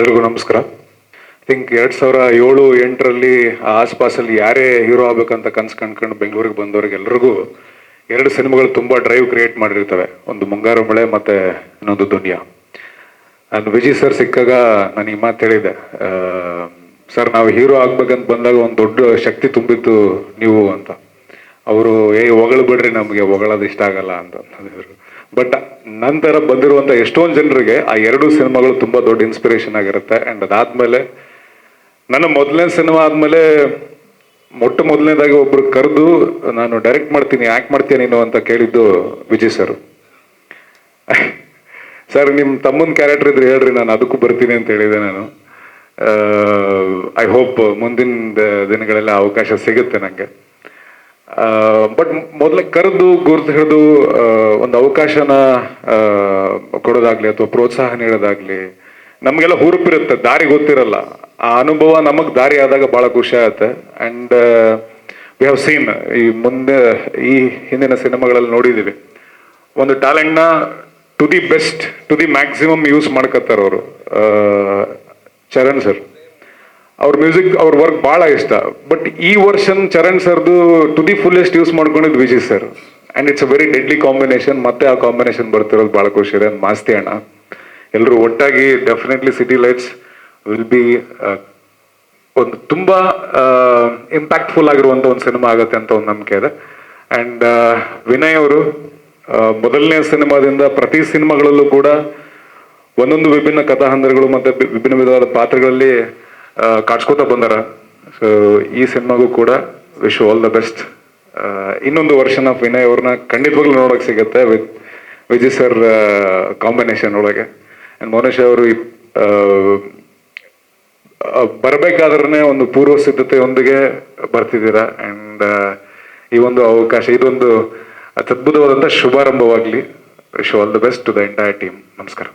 ಎಲ್ರಿಗೂ ನಮಸ್ಕಾರ. ಥಿಂಕ್ ಎರಡು ಸಾವಿರ ಏಳು, ಎಂಟರಲ್ಲಿ ಆಸ್ಪಾಸಲ್ಲಿ ಯಾರೇ ಹೀರೋ ಆಗ್ಬೇಕಂತ ಕನ್ಸು ಕಂಡ್ಕೊಂಡು ಬೆಂಗಳೂರಿಗೆ ಬಂದವ್ರಿಗೆ ಎಲ್ರಿಗೂ ಎರಡು ಸಿನಿಮಾಗಳು ತುಂಬ ಡ್ರೈವ್ ಕ್ರಿಯೇಟ್ ಮಾಡಿರ್ತವೆ. ಒಂದು ಮುಂಗಾರು ಮಳೆ ಮತ್ತೆ ಇನ್ನೊಂದು ದುನಿಯಾ. ನಾನು ವಿಜಯ್ ಸರ್ ಸಿಕ್ಕಾಗ ನಾನು ಈ ಮಾತು ಹೇಳಿದೆ ಸರ್ ನಾವು ಹೀರೋ ಆಗ್ಬೇಕಂತ ಬಂದಾಗ ಒಂದು ದೊಡ್ಡ ಶಕ್ತಿ ತುಂಬಿತ್ತು ನೀವು ಅಂತ. ಅವರು, ಏ, ಹೊಗಳು ಬಿಡ್ರಿ ನಮಗೆ, ಹೊಗಳೋದು ಇಷ್ಟ ಆಗಲ್ಲ ಅಂತ ಬಟ್ ನಂತರ ಬಂದಿರುವಂಥ ಎಷ್ಟೊಂದು ಜನರಿಗೆ ಆ ಎರಡು ಸಿನಿಮಾಗಳು ತುಂಬ ದೊಡ್ಡ ಇನ್ಸ್ಪಿರೇಷನ್ ಆಗಿರುತ್ತೆ. ಆ್ಯಂಡ್ ಅದಾದಮೇಲೆ, ನನ್ನ ಮೊದಲನೇ ಸಿನಿಮಾ ಆದಮೇಲೆ ಮೊಟ್ಟ ಮೊದಲನೇದಾಗಿ ಒಬ್ಬರು ಕರೆದು, ನಾನು ಡೈರೆಕ್ಟ್ ಮಾಡ್ತೀನಿ, ಯಾಕೆ ಮಾಡ್ತೀನಿ ನೀನು? ಅಂತ ಕೇಳಿದ್ದು ವಿಜಯ್ ಸರ್. ಸರ್ ನಿಮ್ಮ ತಮ್ಮನ ಕ್ಯಾರೆಕ್ಟರ್ ಇದ್ರೆ ಹೇಳ್ರಿ, ನಾನು ಅದಕ್ಕೂ ಬರ್ತೀನಿ ಅಂತ ಹೇಳಿದೆ ನಾನು. ಐ ಹೋಪ್ ಮುಂದಿನ ದಿನಗಳೆಲ್ಲ ಅವಕಾಶ ಸಿಗುತ್ತೆ ನನಗೆ ಬಟ್ ಮೊದಲ ಕರೆದು, ಗುರುತು ಹಿಡಿದು ಒಂದು ಅವಕಾಶನ ಕೊಡೋದಾಗ್ಲಿ ಅಥವಾ ಪ್ರೋತ್ಸಾಹ ನೀಡೋದಾಗ್ಲಿ, ನಮಗೆಲ್ಲ ಹುರುಪಿರುತ್ತೆ ದಾರಿ ಗೊತ್ತಿರಲ್ಲ. ಆ ಅನುಭವ ನಮಗೆ ದಾರಿ ಆದಾಗ ಬಹಳ ಖುಷಿ ಆಗುತ್ತೆ. ಅಂಡ್ ವಿ ಹ್ಯಾವ್ ಸೀನ್ ಈ ಮುಂದೆ, ಈ ಹಿಂದಿನ ಸಿನಿಮಾಗಳಲ್ಲಿ ನೋಡಿದ್ದೀವಿ ಒಂದು ಟ್ಯಾಲೆಂಟ್ನ to the best, to the maximum use ಮಾಡ್ಕೊತಾರೆ ಅವರು. ಚರಣ್ ಸರ್. ಅವ್ರ ಮ್ಯೂಸಿಕ್, ಅವ್ರ ವರ್ಕ್ ಬಹಳ ಇಷ್ಟ. ಬಟ್ ಈ ವರ್ಷನ್ ಚರಣ್ ಸರ್ದು ಟು ದಿ ಫುಲ್ಲೆಸ್ಟ್ ಯೂಸ್ ಮಾಡ್ಕೊಂಡಿದ್ದು Viji sir. And it's a very deadly combination ಮತ್ತೆ ಆ ಕಾಂಬಿನೇಷನ್ ಬರ್ತಿರೋದು ಬಹಳ ಖುಷಿ ಇದೆ. ಮಾಸ್ತಿ ಅಣ್ಣ. ಎಲ್ಲರೂ ಒಟ್ಟಾಗಿ definitely city lights will be ಒಂದು ತುಂಬಾ ಇಂಪ್ಯಾಕ್ಟ್ಫುಲ್ ಆಗಿರುವಂಥ ಒಂದು ಸಿನಿಮಾ ಆಗುತ್ತೆ ಅಂತ ಒಂದು ನಂಬಿಕೆ ಇದೆ. ಅಂಡ್ ವಿನಯ್ ಅವರು ಮೊದಲನೇ ಸಿನಿಮಾದಿಂದ ಪ್ರತಿ ಸಿನಿಮಾಗಳಲ್ಲೂ ಕೂಡ ಒಂದೊಂದು ವಿಭಿನ್ನ ಕಥಾಹಂದರಗಳು ಮತ್ತು ವಿಭಿನ್ನ ವಿಧವಾದ ಪಾತ್ರಗಳಲ್ಲಿ ಕಾಡ್ಸ್ಕೊತಾ ಬಂದಾರ. ಸೊ ಈ ಸಿನಿಮಾಗೂ ಕೂಡ ವಿಶ್ ಆಲ್ ದ ಬೆಸ್ಟ್ ಇನ್ನೊಂದು ವರ್ಷನ್ ಆಫ್ ವಿನಯ್ ಅವ್ರನ್ನ ಖಂಡಿತವಾಗ್ಲೂ ನೋಡೋಕೆ ಸಿಗುತ್ತೆ ವಿತ್ ವಿಜಯ್ ಸರ್ ಕಾಂಬಿನೇಷನ್ ಒಳಗೆ. ಆ್ಯಂಡ್ ಮೋನೇಶ್ ಅವರು ಬರಬೇಕಾದ್ರೆ ಒಂದು ಪೂರ್ವ ಸಿದ್ಧತೆಯೊಂದಿಗೆ ಬರ್ತಿದ್ದೀರಾ? ಅಂಡ್ ಈ ಒಂದು ಅವಕಾಶ, ಇದೊಂದು ಅತ್ಯದ್ಭುತವಾದಂಥ ಶುಭಾರಂಭವಾಗಲಿ. Wish all the best to the entire team ನಮಸ್ಕಾರ.